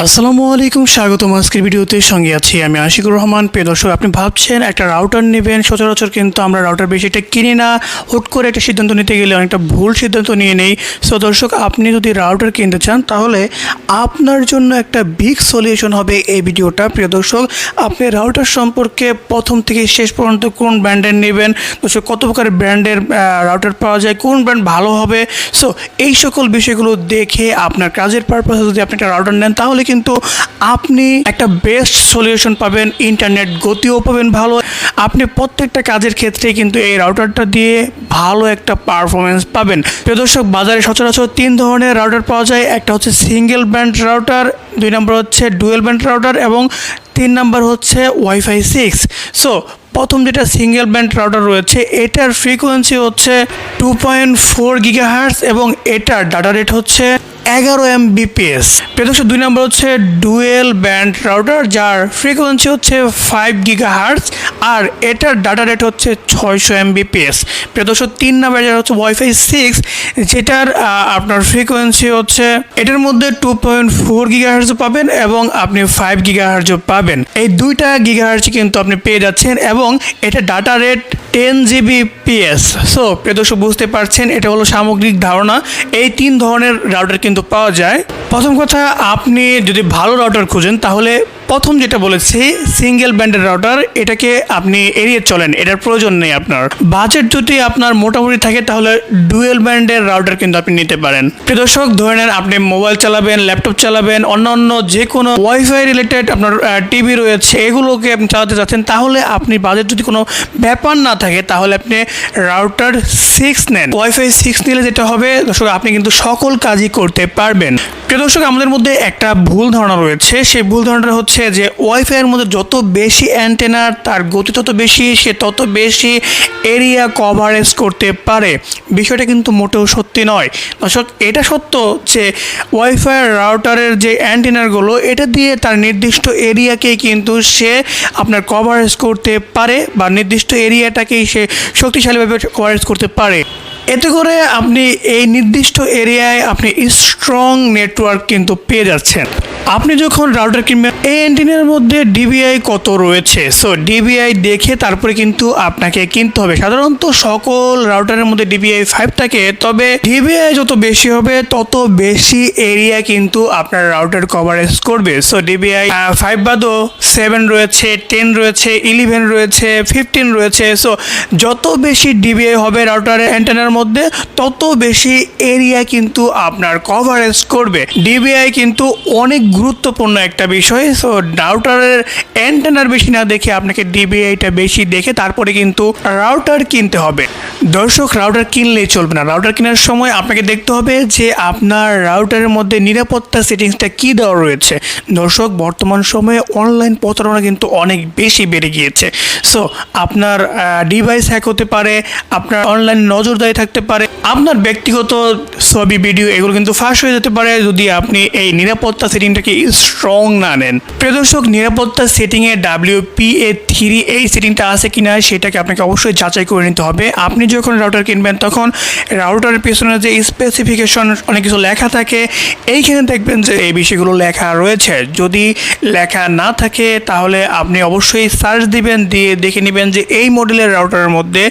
আসসালামু আলাইকুম, স্বাগতম আজকের ভিডিওতে। সঙ্গে আছি আমি আশিকুর রহমান। প্রিয় দর্শক, আপনি ভাবছেন একটা রাউটার নেবেন, সচরাচর কিন্তু আমরা রাউটার বেশি এটা কিনি না। হুট করে একটা সিদ্ধান্ত নিতে গেলে অনেকটা ভুল সিদ্ধান্ত নিয়ে নেই। সো দর্শক, আপনি যদি রাউটার কিনতে চান, তাহলে আপনার জন্য একটা বিগ সলিউশন হবে এই ভিডিওটা। প্রিয় দর্শক, আপনি রাউটার সম্পর্কে প্রথম থেকে শেষ পর্যন্ত কোন ব্র্যান্ডের নেবেন? দর্শক, কত প্রকার ব্র্যান্ডের রাউটার পাওয়া যায়? কোন ব্র্যান্ড ভালো হবে? সো এই সকল বিষয়গুলো দেখে আপনার কাজের পারপাসে যদি আপনি একটা রাউটার নেন, তাহলে কিন্তু আপনি একটা বেস্ট সলিউশন পাবেন ইন্টারনেট গতিও পাবেন ভালো। আপনি প্রত্যেকটা কাজের ক্ষেত্রে কিন্তু এই রাউটারটা দিয়ে ভালো একটা পারফরমেন্স পাবেন। প্রিয় দর্শক, বাজারে সচরাচর তিন ধরনের রাউটার পাওয়া যায়। একটা হচ্ছে সিঙ্গেল ব্যান্ড রাউটার দুই নম্বর হচ্ছে ডুয়েল ব্যান্ড রাউটার এবং তিন নম্বর হচ্ছে ওয়াইফাই সিক্স সো প্রথম যেটা সিঙ্গেল ব্যান্ড রাউটার রয়েছে, এটার ফ্রিকোয়েন্সি হচ্ছে টু পয়েন্ট ফোর গিগাহার্স এবং এটার ডাটা রেট হচ্ছে এগারো এম বিপিএস প্রদর্শক দুই নম্বর হচ্ছে ডুয়েল ব্যান্ড রাউটার, যার ফ্রিকোয়েন্সি হচ্ছে ফাইভ গিগা হার্টস আর এটার ডাটা রেট হচ্ছে ছয়শো এম বিপিএস প্রদর্শক তিন নম্বর যেটা হচ্ছে ওয়াইফাই সিক্স যেটার আপনার ফ্রিকোয়েন্সি হচ্ছে, এটার মধ্যে টু পয়েন্ট ফোর গিগা হার্টসও পাবেন এবং আপনি ফাইভ গিগা হার্টসও পাবেন। এই দুইটা গিগা হার্টস কিন্তু আপনি পেয়ে যাচ্ছেন এবং এটা data rate ten GB PS so প্রিয়দর্শক বুঝতে পারছেন, এটা হলো সামগ্রিক ধারণা। এই তিন ধরনের রাউটার কিন্তু পাওয়া যায়। প্রথম কথা, আপনি যদি ভালো রাউটার খুঁজেন, তাহলে প্রথম যেটা বলেছি সিঙ্গেল ব্যান্ডের রাউটার এটাকে আপনি এড়িয়ে চলেন, এটার প্রয়োজন নেই আপনার। বাজেট যদি আপনার মোটামুটি থাকে, তাহলে ডুয়েল ব্যান্ডের রাউটার কিন্তু আপনি নিতে পারেন। প্রিয় দর্শক, ধরে নেন আপনি মোবাইল চালাবেন ল্যাপটপ চালাবেন, অন্যান্য যে কোনো ওয়াইফাই রিলেটেড আপনার টিভি রয়েছে, এগুলোকে আপনি চালাতে চাচ্ছেন, তাহলে আপনি বাজেট যদি কোনো ব্যাপার না থাকে, তাহলে আপনি রাউটার সিক্স নেন। ওয়াইফাই সিক্স নিলে যেটা হবে, দর্শক, আপনি কিন্তু সকল কাজই করতে পারবেন। প্রিয় দর্শক, আমাদের মধ্যে একটা ভুল ধারণা রয়েছে। সেই ভুল ধারণাটা হচ্ছে যে ওয়াইফাইয়ের মধ্যে যত বেশি অ্যান্টেনার তার গতি তত বেশি, সে তত বেশি এরিয়া কভারেজ করতে পারে। বিষয়টা কিন্তু মোটেও সত্যি নয়। দর্শক, এটা সত্য যে ওয়াইফাই রাউটারের যে অ্যান্টেনারগুলো এটা দিয়ে তার নির্দিষ্ট এরিয়াকেই কিন্তু সে আপনার কভারেজ করতে পারে বা নির্দিষ্ট এরিয়াটাকেই সে শক্তিশালীভাবে কভারেজ করতে পারে। এতে করে আপনি এই নির্দিষ্ট এরিয়ায় আপনি স্ট্রং নেটওয়ার্ক কিন্তু পেয়ে যাচ্ছেন। আপনি যখন রাউটার কিনবেন, এই অ্যান্টিনার মধ্যে ডিবিআই কত রয়েছে? সো ডিবিআই দেখে তারপরে কিন্তু আপনাকে কিনতে হবে। সাধারণত সকল রাউটারের মধ্যে ডিবিআই ফাইভ থাকে, তবে ডিবিআই যত বেশি হবে, তত বেশি এরিয়া কিন্তু আপনার রাউটার কভারেজ করবে। সো ডিবিআই ফাইভ বাদও সেভেন রয়েছে টেন রয়েছে ইলেভেন রয়েছে ফিফটিন রয়েছে। সো যত বেশি ডিবিআই হবে রাউটারের অ্যান্টেনার মধ্যে, তত বেশি এরিয়া কিন্তু আপনার কভারেজ করবে। ডিবিআই কিন্তু অনেক গুরুত্বপূর্ণ একটা বিষয়। সো রাউটারের অ্যান্টেনার বেশি না দেখে আপনাকে ডিবিআইটা বেশি দেখে তারপরে কিন্তু রাউটার কিনতে হবে। দর্শক রাউটার কিনলেই চলবে না। রাউটার কেনার সময় আপনাকে দেখতে হবে যে আপনার রাউটারের মধ্যে নিরাপত্তা সেটিংসটা কী দেওয়া রয়েছে। দর্শক, বর্তমান সময়ে অনলাইন প্রতারণা কিন্তু অনেক বেশি বেড়ে গিয়েছে। সো আপনার ডিভাইস হ্যাক হতে পারে, আপনার অনলাইন নজরদারি থাকতে পারে, আপনার ব্যক্তিগত ছবি ভিডিও এগুলো কিন্তু ফাঁস হয়ে যেতে পারে। যদি আপনি এই নিরাপত্তা সেটিংটাকে স্ট্রং না নেন। প্রিয় দর্শক, নিরাপত্তা সেটিংয়ে ডাব্লিউ পি এ থ্রি এই সেটিংটা আছে কি না সেটাকে আপনাকে অবশ্যই যাচাই করে নিতে হবে। আপনি যখন রাউটার কিনবেন, তখন রাউটারের পেছনে যে স্পেসিফিকেশন অনেক কিছু লেখা থাকে, এইখানে দেখবেন যে এই বিষয়গুলো লেখা রয়েছে। যদি লেখা না থাকে, তাহলে আপনি অবশ্যই সার্চ দিবেন, দিয়ে দেখে নেবেন যে এই মডেলের রাউটারের মধ্যে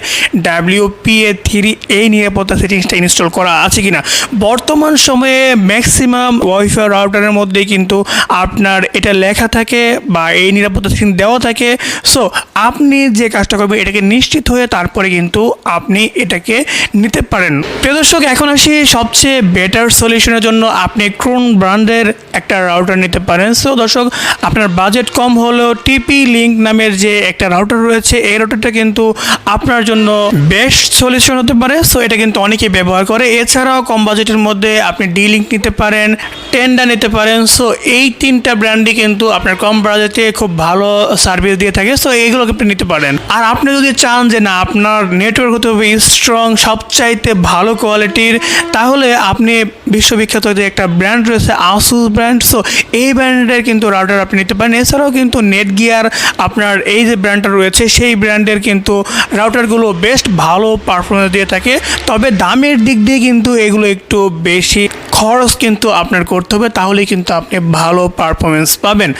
ডাব্লিউ পি এ থ্রি এই নিরাপত্তা সেটিংসটা ইনস্টল করা আছে কিনা। বর্তমান সময়ে ম্যাক্সিমাম ওয়াইফাই রাউটারের মধ্যে কিন্তু আপনার এটা লেখা থাকে বা এই নিরাপত্তা সেটিং দেওয়া থাকে। সো আপনি যে কাজটা করবেন, এটাকে নিশ্চিত হয়ে তারপরে কিন্তু আপনি এটাকে নিতে পারেন। প্রিয় দর্শক, এখন আসি সবচেয়ে বেটার সলিউশনের জন্য আপনি ক্রোন ব্র্যান্ডের একটা রাউটার নিতে পারেন। সো দর্শক, আপনার বাজেট কম হলেও টিপি লিঙ্ক নামের যে একটা রাউটার রয়েছে, এই রাউটারটা কিন্তু আপনার জন্য বেস্ট সলিউশন হতে পারে। সো এটা কিন্তু অনেকেই ব্যবহার করে। এছাড়াও কম বাজেটের মধ্যে আপনি ডি লিঙ্ক নিতে পারেন টেন্ডা নিতে পারেন। সো এই তিনটা ব্র্যান্ডই কিন্তু আপনার কম বাজেটে খুব ভালো সার্ভিস দিয়ে থাকে সো এইগুলো আপনি নিতে পারেন। আর আপনি যদি চান যে না, আপনার নেটওয়ার্ক হতে হবে স্ট্রং সবচাইতে ভালো কোয়ালিটির তাহলে আপনি বিশ্ববিখ্যাত যে একটা ব্র্যান্ড রয়েছে আসুস ব্র্যান্ড সো এই ব্র্যান্ডের কিন্তু রাউটার আপনি নিতে পারেন। এছাড়াও কিন্তু নেট গিয়ার আপনার এই যে ব্র্যান্ডটা রয়েছে, সেই ব্র্যান্ডের কিন্তু রাউটারগুলো বেস্ট ভালো পারফরমেন্স দিয়ে থাকে। তবে দামের দিক দিয়ে কিন্তু এগুলো একটু বেশি খরচ কিন্তু আপনার করতে হবে, তাহলেই কিন্তু আপনি ভালো পারফরমেন্স পাবেন।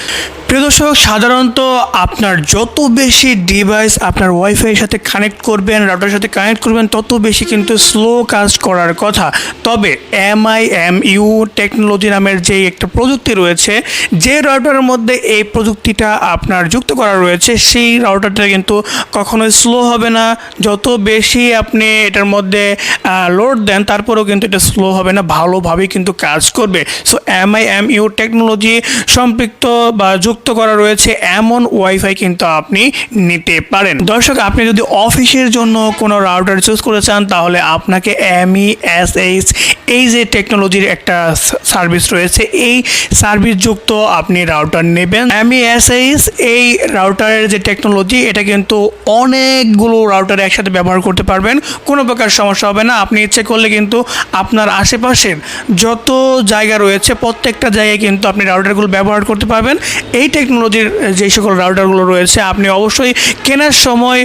প্রিয় দর্শক, সাধারণত আপনার যত বেশি ডিভাইস আপনার ওয়াইফাইয়ের সাথে কানেক্ট করবেন রাউটারের সাথে কানেক্ট করবেন, তত বেশি কিন্তু স্লো কাজ করার কথা। তবে এমআই এম ইউ টেকনোলজি নামের যে একটা প্রযুক্তি রয়েছে, যে রাউটারের মধ্যে এই প্রযুক্তিটা আপনার যুক্ত করা রয়েছে, সেই রাউটারটা কিন্তু কখনোই স্লো হবে না। যত বেশি আপনি এটার মধ্যে লোড দেন, তারপরেও কিন্তু এটা স্লো হবে না, ভালোভাবেই কিন্তু কাজ করবে। So MI M U technology সম্পৃক্ত বা যুক্ত করা রয়েছে, এমন ওয়াইফাই কিন্তু আপনি নিতে পারেন। দর্শক, আপনি যদি অফিসের জন্য কোনো রাউটার চুজ করে চান, তাহলে আপনাকে এমই এস এইচ এই যে টেকনোলজির একটা সার্ভিস রয়েছে, এই সার্ভিস যুক্ত আপনি রাউটার নেবেন। এমই এস এইচ এই রাউটারের যে টেকনোলজি এটা কিন্তু অনেকগুলো রাউটার একসাথে ব্যবহার করতে পারবেন। কোনো প্রকার সমস্যা হবে না। আপনি ইচ্ছে করলে কিন্তু আপনার আশেপাশের যত জায়গা রয়েছে, প্রত্যেকটা জায়গায় কিন্তু আপনি রাউটারগুলো ব্যবহার করতে পারবেন। এই টেকনোলজির যে সকল রাউটারগুলো রয়েছে, আপনি অবশ্যই কেনার সময়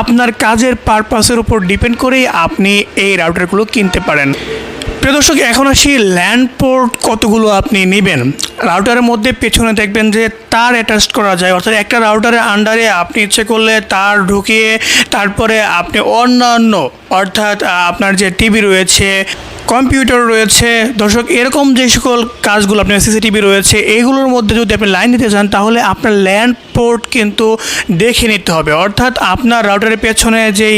আপনার কাজের পারপাসের উপর ডিপেন্ড করেই আপনি এই রাউটারগুলো কিনতে পারেন। প্রিয় দর্শক, এখন আসি ল্যান্ড পোর্ট কতগুলো আপনি নেবেন। রাউটারের মধ্যে পেছনে দেখবেন যে তার অ্যাটাচ করা যায়। অর্থাৎ একটা রাউটারের আন্ডারে আপনি ইচ্ছে করলে তার ঢুকিয়ে তারপরে আপনি অন্যান্য, অর্থাৎ আপনার যে টিভি রয়েছে কম্পিউটার রয়েছে। দর্শক, এরকম যে সকল কাজগুলো আপনার সিসিটিভি রয়েছে এইগুলোর মধ্যে যদি আপনি লাইন দিতে চান, তাহলে আপনার ল্যান্ড পোর্ট কিন্তু দেখে নিতে হবে। অর্থাৎ আপনার রাউটারের পেছনে যেই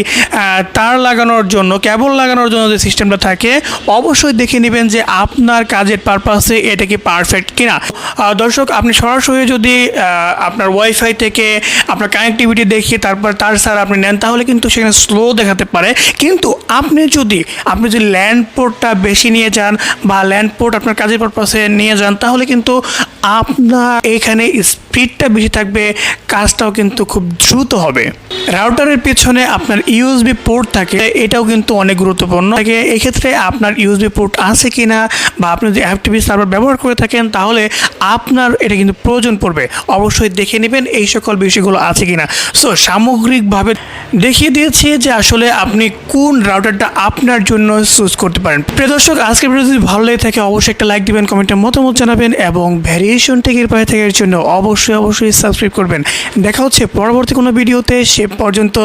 তার লাগানোর জন্য, কেবল লাগানোর জন্য যে সিস্টেমটা থাকে, অবশ্যই দেখে নেবেন যে আপনার কাজের পারপাসে এটা কি পারফেক্ট কিনা। দর্শক, আপনি সরাসরি যদি আপনার ওয়াইফাই থেকে আপনার কানেক্টিভিটি দেখিয়ে তারপর তার সার আপনি নেন, তাহলে কিন্তু সেখানে স্লো দেখাতে পারে। কিন্তু আপনি যদি আপনি যদি ল্যান্ড পোর্টটা বেশি নিয়ে যান বা ল্যান্ড পোর্ট আপনার কাজের পারপাসে নিয়ে যান, তাহলে কিন্তু আপনার এখানে স্পিডটা বেশি থাকবে, কাজটাও কিন্তু খুব দ্রুত হবে। রাউটারের পেছনে আপনার ইউএসবি পোর্ট থাকে, এটাও কিন্তু অনেক গুরুত্বপূর্ণ। থাকে, এক্ষেত্রে আপনার ইউএসবি পোর্ট আছে কি না বা আপনি যদি অ্যাপটিভি সার্ভার ব্যবহার করে থাকেন, তাহলে আপনার এটা কিন্তু প্রয়োজন পড়বে। অবশ্যই দেখে নেবেন এই সকল বিষয়গুলো আছে কি না সো সামগ্রিকভাবে দেখিয়ে দিয়েছি যে আসলে আপনি কোন রাউটারটা আপনার জন্য চুজ করতে পারেন। প্রিয় দর্শক, আজকের ভিডিও যদি ভালো লেগে থাকে, অবশ্যই একটা লাইক দিবেন কমেন্টে মতামত জানাবেন এবং ভ্যারিয়েশন টেকের পায়ে থাকার জন্য অবশ্যই অবশ্যই অবশ্যই সাবস্ক্রাইব করবেন। দেখা হচ্ছে পরবর্তী কোনো ভিডিওতে। সে পর্যন্ত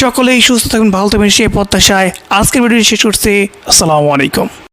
সকলেই সুস্থ থাকবেন ভালো থাকবেন সে প্রত্যাশায় আজকের ভিডিও শেষ করছি। আসসালামু আলাইকুম।